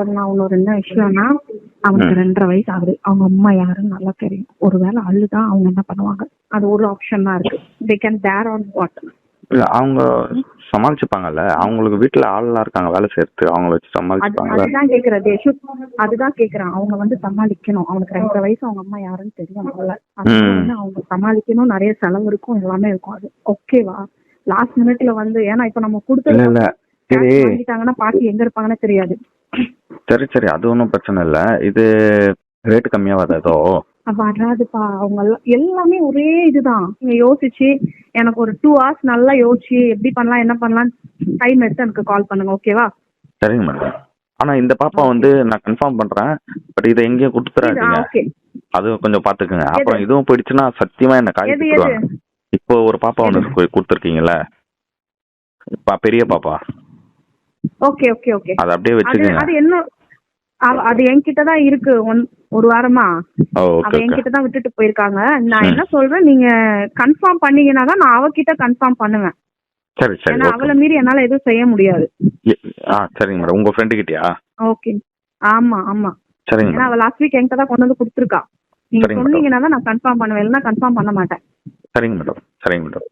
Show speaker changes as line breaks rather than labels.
சொல்லலாம் இன்னொரு என்ன விஷயம்னா அவனுக்கு ரெண்டரை வயசு ஆகுது அவங்க அம்மா யாருன்னு நல்லா தெரியும். ஒருவேளை அழுதான் அவங்க என்ன பண்ணுவாங்க? அது ஒரு ஆப்ஷன் தான் இருக்கு. They can dare on what
இல்ல அவங்க சமாளிச்சுப்பாங்கல்ல. அவங்களுக்கு வீட்டுல ஆள்லாம் இருக்காங்க வேலை செய்யறது. அவங்கள வச்சு
அது
சமாளிச்சுப்பாங்கல்ல.
அதுதான் கேக்குறேன் தேஷு. அதுதான் கேக்குறான். அவங்க வந்து சமாளிக்கணும். அவனுக்கு ரெண்டரை வயசு அவங்க அம்மா யாருன்னு தெரியும் அதனால அவங்க சமாளிக்கணும் நிறைய செலவு இருக்கும் எல்லாமே இருக்கும். அது ஓகேவா லாஸ்ட் மினிட்ல வந்து ஏன்னா இப்ப நம்ம
இல்ல
கொடுத்து
இல்ல சரி.
வாங்கிட்டாங்கன்னா பாட்டி எங்க இருப்பாங்கன்னு தெரியாது.
சரி சரி. அது ஒன்றும் பிரச்சனை இல்ல. இது ரேட்டு கம்மியாகாது ஏதோ?
வராதுப்பா. அவங்க எல்லாம் ஒரே இதுதான். நீங்க யோசிச்சு எனக்கு ஒரு டூ ஹவர்ஸ் நல்லா யோசிச்சு எப்படி பண்ணலாம் என்ன பண்ணலாம் டைம் எடுத்து எனக்கு கால் பண்ணுங்க ஓகேவா
சரிங்க மேடம் ஆனா இந்த பாப்பா வந்து நான் கன்ஃபார்ம் பண்றேன். பட் இதை எங்கேயும் கொடுத்துறாதீங்க அது கொஞ்சம் பாத்துக்கோங்க அப்புறம் இதுவும் போயிடுச்சுன்னா சத்தியமா என்ன காய் இப்போ ஒரு பாப்பா ஒன்று கொடுத்துருக்கீங்கல்ல? பா- பெரிய பாப்பா.
ஓகே ஓகே ஓகே
அதை அப்படியே வச்சுக்கோங்க.
அது என்ன அது என்கிட்ட தான் இருக்கு. ஒன் ஒரு வாரமா. அவ என்கிட்ட தான் விட்டுட்டு போயிருக்காங்க. நான். என்ன சொல்றேன் நீங்க கன்ஃபார்ம் பண்ணீங்கன்னா தான் நான் அவகிட்ட கன்ஃபார்ம் பண்ணுவேன்.
சரி சரி
ஏன்னா அவளை மீறி என்னால எதுவும் செய்ய முடியாது.
ஆ சரிங்க மேடம். உங்க ஃப்ரெண்டு கிட்டயா?
ஓகே. ஆமா ஆமா.
சரிங்க
ஏன்னா அவ லாஸ்ட் வீக் என்கிட்ட தான் கொண்டு வந்து கொடுத்துருக்கா. நீங்க. சொன்னீங்கன்னா தான் நான் கன்ஃபார்ம் பண்ணுவேன். இல்லைன்னா கன்ஃபார்ம் பண்ண மாட்டேன்.
சரிங்க மேடம். சரிங்க மேடம்.